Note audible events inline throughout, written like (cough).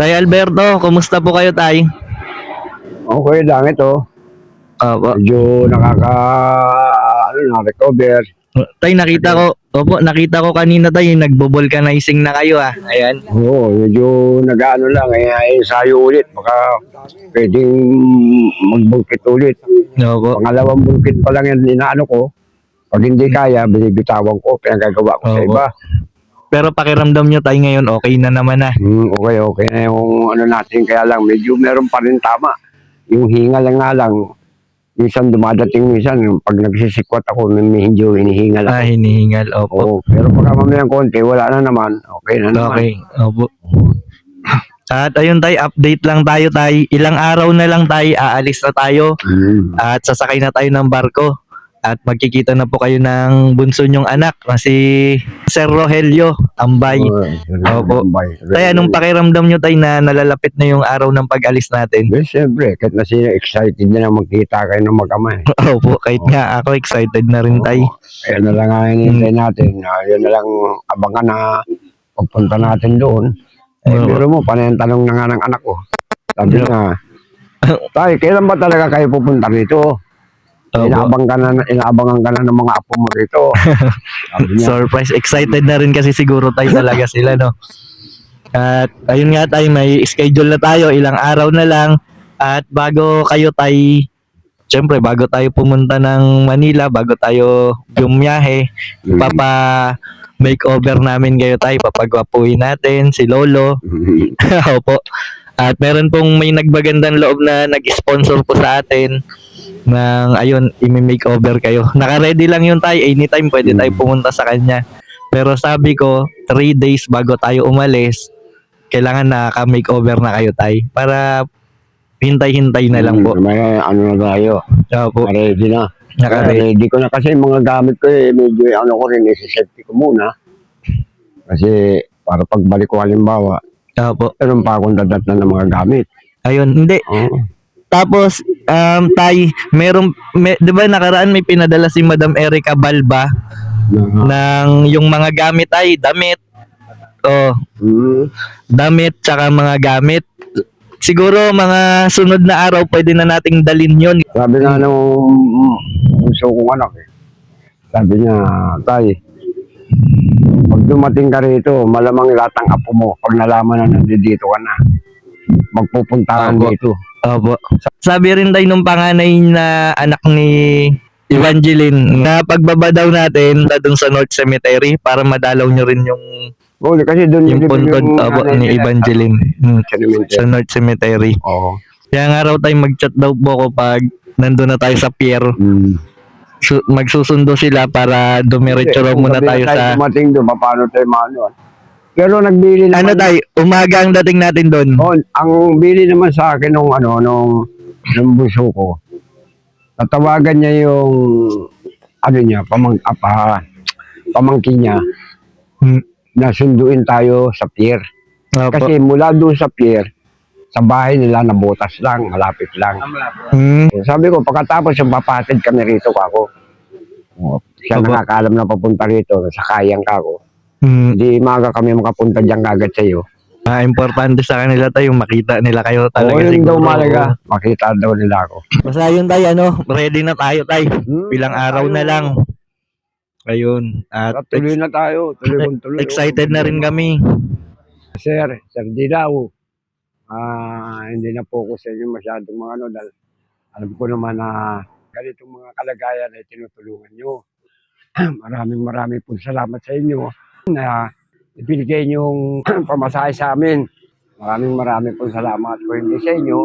Tay Alberto, kumusta po kayo, Tay? Okay lang ito. Opo. Medyo nakaka, ano na, recover. Tay, nakita ko, opo, nakita ko kanina, Tay, nagbo-vulcanizing na kayo, ah. Ayan. Oo, medyo nag-ano lang, eh, ay ensayo ulit. Baka pwedeng magbungkit ulit. Opo. Pangalawang bungkit pa lang yan inaano ko. Pag hindi kaya, binibitawan ko, pinagagawa ko sa iba. Pero pakiramdam nyo, Tay, ngayon, okay na naman, ah. Hmm, okay, okay na yung ano natin. Kaya lang, medyo meron pa rin tama. Yung hinga lang nga lang, minsan dumadating minsan, pag nagsisikwat ako, medyo hinihinga lang. Ah, hinihingal, opo. Oo, pero pagka mamayang konti, wala na naman. Okay na naman. Okay, opo. At ayun, Tay, update lang tayo, Tay. Ilang araw na lang, Tay, aalis na tayo. Hmm. At sasakay na tayo ng barko. At magkikita na po kayo ng bunso nyong anak na si Sir Rogelio Ambay. Opo. Ambay. Tay, anong pakiramdam nyo, Tay, na nalalapit na yung araw ng pag-alis natin? Well, siyempre, kahit na sila excited na magkita kayo ng mag-ama. eh. (laughs) Opo, kahit nga ako excited na rin, Tay. Ayan na lang ang hinihintay natin. Ah, yun na lang abangan na pagpunta natin doon. Eh, Oo. pero mo, panay ang tanong na nga ng anak ko. Sabi nga, Tay, kailan ba talaga kayo pupunta rito? Opo. Inaabang ka na, inaabangan ka na ng mga apo mo rito. (laughs) Surprise. Excited na rin kasi siguro tayo talaga (laughs) sila, no? At ayun nga tayo, may schedule na tayo, ilang araw na lang. At bago kayo tayo, syempre bago tayo pumunta ng Manila, bago tayo bumiyahe, Mm. papa makeover namin kayo tayo, papagwapuhin natin si Lolo. (laughs) Opo. At meron pong may nagbagandang loob na nag-sponsor po sa atin ng ayun, imi-makeover kayo. (laughs) Naka-ready lang yun tayo. Anytime pwede tayo pumunta sa kanya. Pero sabi ko, 3 days bago tayo umalis, kailangan naka-makeover na kayo tayo. Para hintay-hintay na lang po. May ano na tayo. Opo. Ready na. Naka-ready. Ready ko na kasi mga gamit ko eh, medyo ano ko rin, isi-safety ko muna. Kasi para pagbalik ko halimbawa, Opo. meron pa akong dadat na ng mga gamit. Ayun, hindi. Oo. Tapos, um, tay, meron, may, di ba nakaraan may pinadala si Madam Erica Balba Na, ng yung mga gamit ay damit. Oh, hmm, damit tsaka mga gamit. Siguro mga sunod na araw pwede na nating dalin yon. sabi nga nung gusto kong anak eh. Sabi niya, tay, pag dumating ka rito, malamang lahat ng apo mo, pag nalaman na nandito ka na, magpupuntahan dito. Opo. Sabi rin tayo nung panganay na anak ni Evangeline na pagbaba daw natin doon sa North Cemetery para madalaw nyo rin yung Oo, kasi doon yung puntod opo, nanay ni nila. Evangeline hmm, sa North Cemetery. Oo. Kaya nga raw tayo mag-chat daw po ako pag nandun na tayo sa pier. Hmm. Su- magsusundo sila para dumiretso raw muna tayo na sa... dumating doon, paano tayo maano? Pero nagbili naman. Ano tayo? Umaga ang dating natin doon. Oh, ang bili naman sa akin nung ano, nung, nung buso ko. Tatawagan niya yung, ano niya, pamang, apa, pamangkin niya, Hmm. na sunduin tayo sa pier. Opo. Kasi mula doon sa pier, sa bahay nila na butas lang, malapit lang. Hmm. Sabi ko, pagkatapos yung papatid kami rito kako. Oh, siya Opo. nakakaalam na papunta rito, sa kayang kako. Hmm. Hindi maga kami makapunta diyan kagad sa iyo. Ah, importante sa kanila tayo makita nila kayo Oo, talaga yun daw malaga. Makita daw nila ako. Basta yun tayo ano, ready na tayo tayo. Hmm, Bilang araw na lang. Ayun. At tuloy na tayo. Tuloy kung tuloy. (laughs) excited na rin kami. Sir, Sir Dilaw. Ah, hindi na focus sa inyo masyadong mga ano dahil alam ko naman na ganitong mga kalagayan ay tinutulungan nyo. (clears throat) maraming maraming po salamat sa inyo na ibinigay niyong (clears throat) pamasahe sa amin. Maraming maraming po salamat. Kung hindi sa inyo,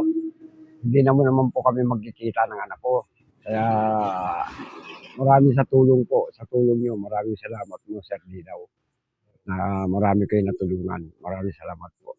hindi naman naman po kami magkikita ng anak ko. Kaya maraming sa tulong po, sa tulong niyo, maraming salamat mo Sir Dilaw na marami kayo natulungan. Maraming salamat po.